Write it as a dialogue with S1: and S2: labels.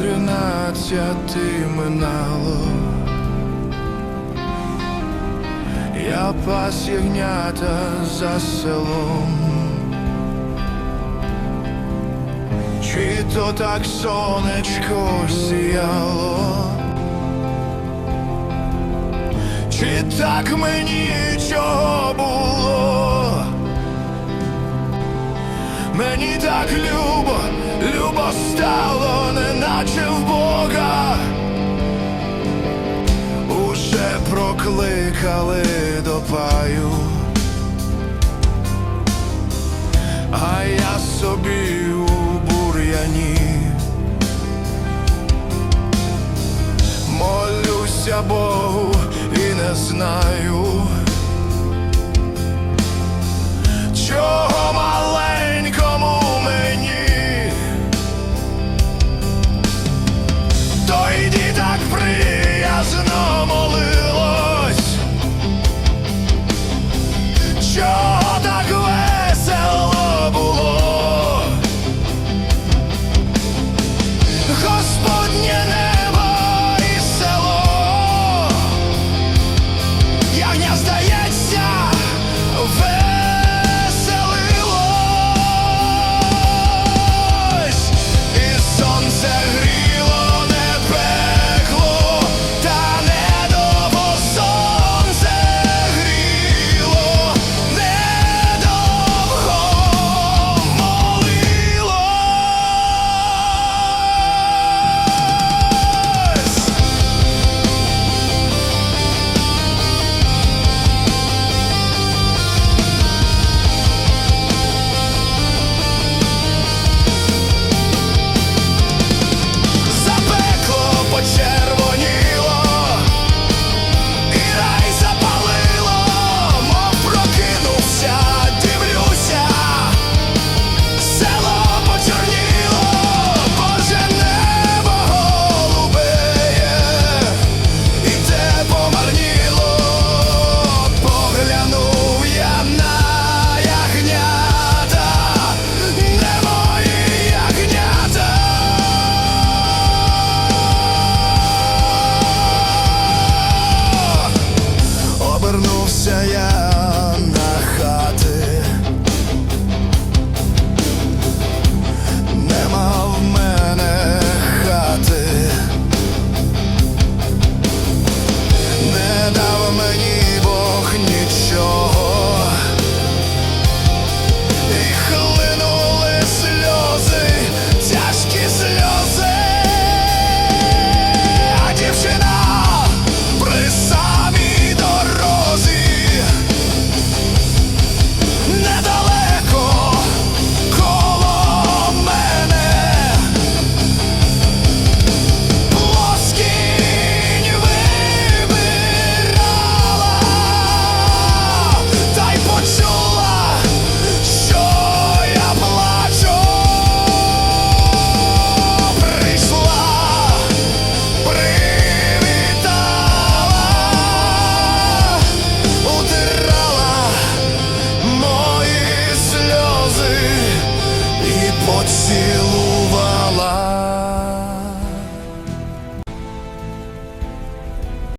S1: тринадцяти минало. Я пас за селом. Чи то так сонечко сіяло? Чи так мені чого було? Мені так любо, любо стало, прокликали до паю, а я собі у бур'яні. Молюся Богу і не знаю, Хоч силу